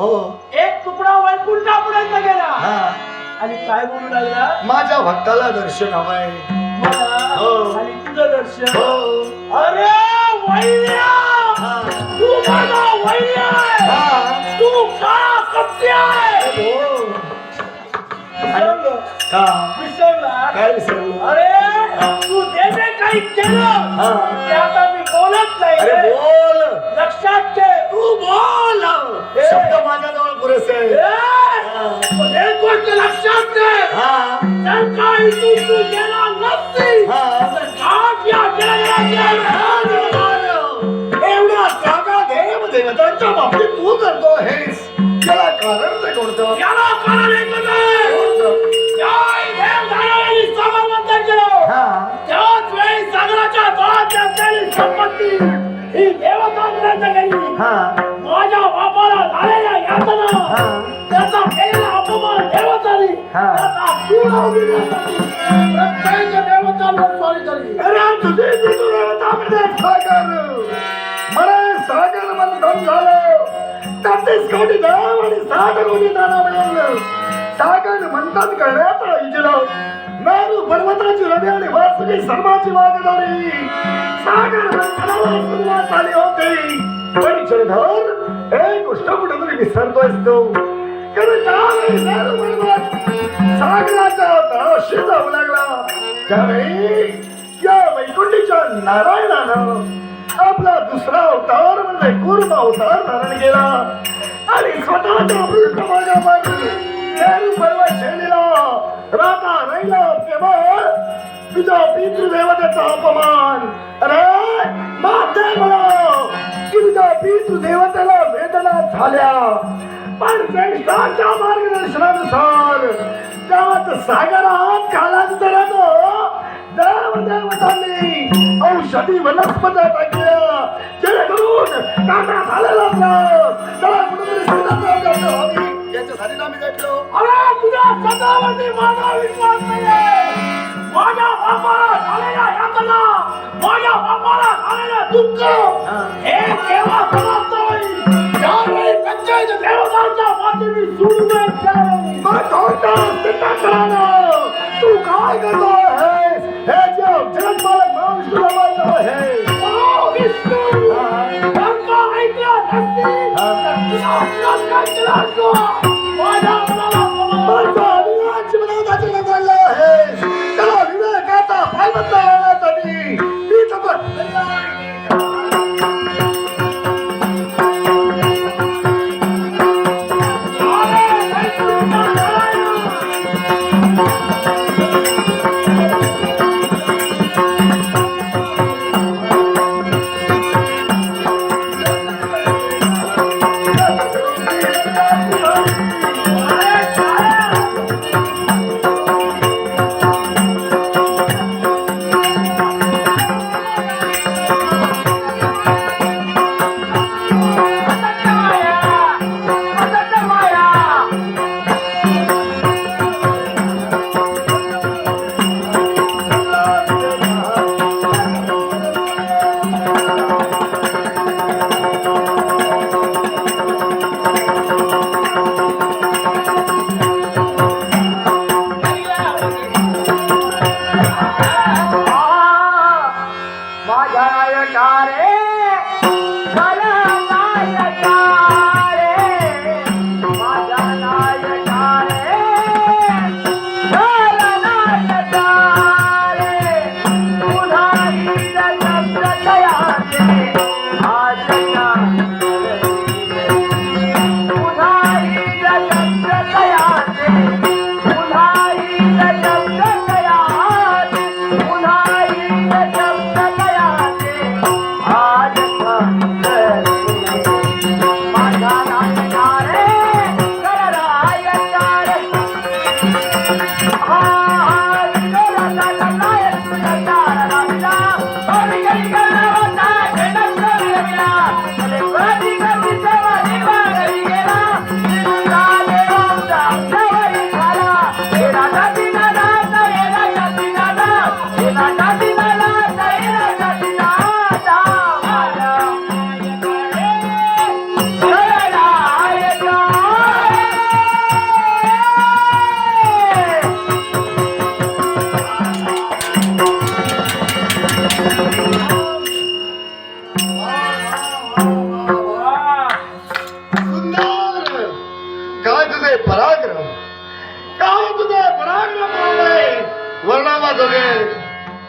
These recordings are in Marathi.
हो. एक तुकडा वैकुंठापर्यंत गेला. हा. आणि काय बोलू लागला? माझ्या भक्ताला दर्शन हवंय. हो. आणि तुझं दर्शन? हो. अरे वैर्या हा. तू माझा वैर्य आहे. हा. तू काळा कपटी आहे. हो. विसरलो. का? विसरला? काय विसरलो? अरे तू जे जे काही केलं हा. ते आता मी बोलत नाही. अरे रे. बोल. लक्षात ठेव. तू बोल. शब्द पुरेसे आहे. एक गोष्ट लक्षात हा. जर इथून तू गेला नसती. हा. तर घाट या जगाला एवढ्या जागा ध्येयमध्ये त्यांच्या बाबतीत तू करतो हेस त्याला कारण ते कोणतं? याला कारण एकच आहे कोणतं? जय देव धारावाली साबरमंतर केलं हा. त्याच वेळी सागराच्या तळात असलेली संपत्ती ही देवतांच्या घरी हा. माझ्या बापाला झालेल्या यातना त्याचा केलेला अपमान देवतांनी. त्याचा पूर्ण उघडण्यासाठी प्रत्येक देवतांवर स्वारी केली अरे तुझे पितृ देवता म्हणजे सागर! मला सागर मंथन झालं. तेहतीस कोटी देव आणि सागर कोटी दाना मिळवलं. सागर मंथन करण्यात इजलं. मेरू पर्वताची रवी आणि वासुकी सर्वाची वागदारी सागर मंथनाला सुरुवात झाली होती. पण जलधर हे गोष्ट कुठेतरी विसरतोयस तू जाऊ लागला त्यावेळी या वैकुंठीच्या नारायणानं आपला दुसरा अवतार म्हणजे कुर्म अवतार धारण केला आणि स्वतःच्या पृष्ठभागावर पर्वत शैलीला राता राहिला केवळ तुझ्या पितृदेवतेचा अपमान अरे माते मला की तुझ्या पितृदेवतेला झाल्या. पण श्रेष्ठांच्या मार्गदर्शनानुसार त्यात सागरात कालांतरानं देवदेवतांनी औषधी वनस्पत्या टाकल्या. जेणेकरून काटा झालेला त्याला कुठेतरी सगळं त्रास हवी याच्यासाठी आम्ही भेटलो अरे तुझ्या स्वतःवरती माझा विश्वास नाहीये. माझ्या बापाला झालेल्या यातना माझ्या बापाला दुःख हे त्यावेळी तू काय करतो हे जग जगत मालक महाविष्णूला माहीत आहे ऐकलं माझ्या Oh, my God.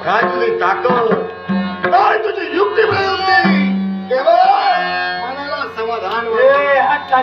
काय तुझी ताकद काय तुझी युक्ती प्रयुक्ती